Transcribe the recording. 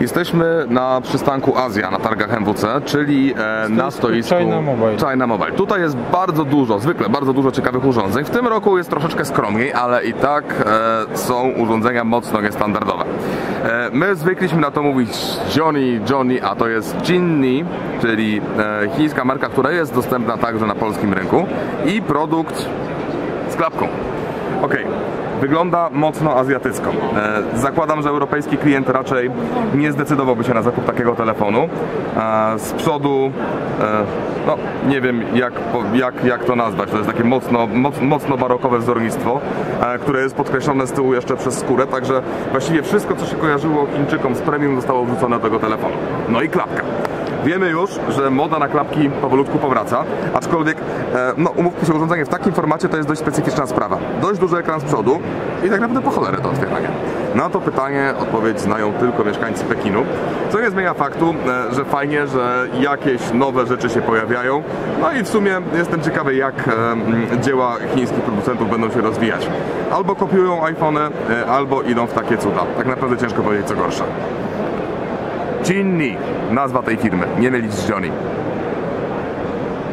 Jesteśmy na przystanku Azja na targach MWC, czyli e, na stoisku China Mobile. China Mobile. Tutaj jest bardzo dużo, zwykle bardzo dużo ciekawych urządzeń. W tym roku jest troszeczkę skromniej, ale i tak e, są urządzenia mocno niestandardowe. E, my zwykliśmy na to mówić Johnny, Johnny, a to jest Jinni, czyli e, chińska marka, która jest dostępna także na polskim rynku i produkt z klapką. Okej. Wygląda mocno azjatycko. E, Zakładam, że europejski klient raczej nie zdecydowałby się na zakup takiego telefonu. E, Z przodu, e, no nie wiem jak, jak, jak to nazwać, to jest takie mocno, moc, mocno barokowe wzornictwo, które jest podkreślone z tyłu jeszcze przez skórę, także właściwie wszystko, co się kojarzyło Chińczykom z premium zostało wrzucone do tego telefonu. No i klapka. Wiemy już, że moda na klapki powolutku powraca, aczkolwiek, e, no umówmy się, urządzenie w takim formacie to jest dość specyficzna sprawa. Dość duży ekran z przodu i tak naprawdę po cholerę to otwieranie. Na to pytanie odpowiedź znają tylko mieszkańcy Pekinu, co nie zmienia faktu, e, że fajnie, że jakieś nowe rzeczy się pojawiają. No i w sumie jestem ciekawy, jak e, dzieła chińskich producentów będą się rozwijać. Albo kopiują iPhony, albo idą w takie cuda. Tak naprawdę ciężko powiedzieć, co gorsze. Jinni, nazwa tej firmy, nie mylić z Johnny.